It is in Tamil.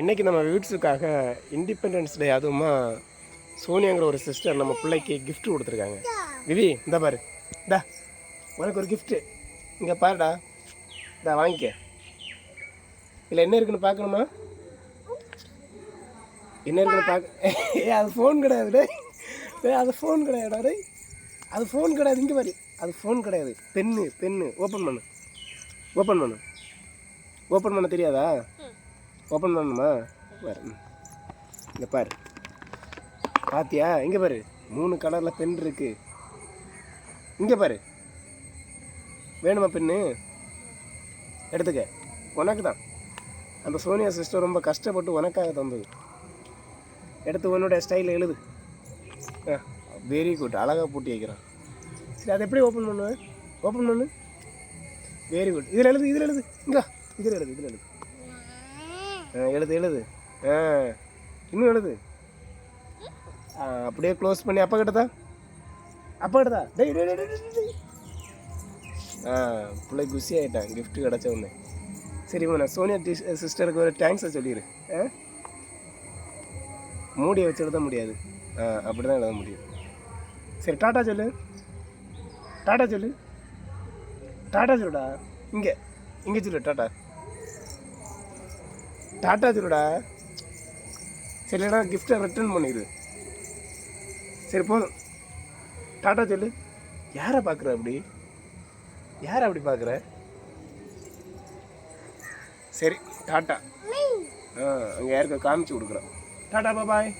இன்றைக்கி நம்ம வீட்ஸுக்காக இண்டிபெண்டன்ஸ் டே அதுவுமா சோனியாங்கிற ஒரு சிஸ்டர் நம்ம பிள்ளைக்கு கிஃப்ட் கொடுத்துருக்காங்க. விவி இந்த பாரு. டா உனக்கு ஒரு கிஃப்ட்டு இங்கே பாருடா. இந்தா வாங்கிக்க. இதில் என்ன இருக்குன்னு பார்க்கணுமா? என்ன இருக்குன்னு பார்க்க ஏ அது ஃபோன் கிடையாது டேய். அது ஃபோன் கிடையாதுடா டே அது ஃபோன் கிடையாது. இங்கே பாரு. அது ஃபோன் கிடையாது. Pen pen. ஓப்பன் பண்ணு. ஓப்பன் பண்ணு. ஓப்பன் பண்ண தெரியாதா? ஓப்பன் பண்ணணுமா? பாரு. ம். பாரு. பாத்தியா? இங்கே பாரு. மூணு கலரில் பென் இருக்கு. இங்கே பாரு. வேணுமா பென்னு எடுத்துக்க. உனக்கு தான் அந்த சோனியா சிஸ்டர் ரொம்ப கஷ்டப்பட்டு உனக்காக தந்தது. எடுத்து உன்னோட ஸ்டைலில் எழுது. வெரி குட் அழகாக பூட்டி வைக்கிறான். சரி அதை எப்படி ஓப்பன் பண்ணுவேன் ஓப்பன் பண்ணு. வெரி குட் இதில் எழுது இதில் எழுது. இங்கே இதில் எழுது இதில் எழுது. எழுது எழுது. ஆ இன்னும் எழுது. ஆ, அப்படியே க்ளோஸ் பண்ணி அப்பா கிட்டதா? அப்பா கிட்டதா? டெய் டெய் ஆ பிள்ளை குஷி ஆகிட்டான் கிஃப்ட் கிடச்ச உடனே. சரி நான் சோனியா டி சிஸ்டருக்கு ஒரு தேங்க்ஸை சொல்லிடு ஆ? மூடியை வச்சு எழுத முடியாது. ஆ அப்படி தான் எழுத முடியும். சரி டாட்டா சொல்லு. டாட்டா சொல்லு. டாட்டா சொல்லுடா. இங்கே இங்கே சொல்லு டாட்டா. டாட்டா சொல்லுடா சரி இல்லைனா கிஃப்டை ரிட்டர்ன் பண்ணிடு. சரி போதும். டாட்டா சொல்லு. யாரை பார்க்குற அப்படி? யாரை அப்படி பார்க்குற? சரி டாட்டா. ஆ அங்கே யாருக்க காமிச்சு கொடுக்குறேன் டாட்டா பாய்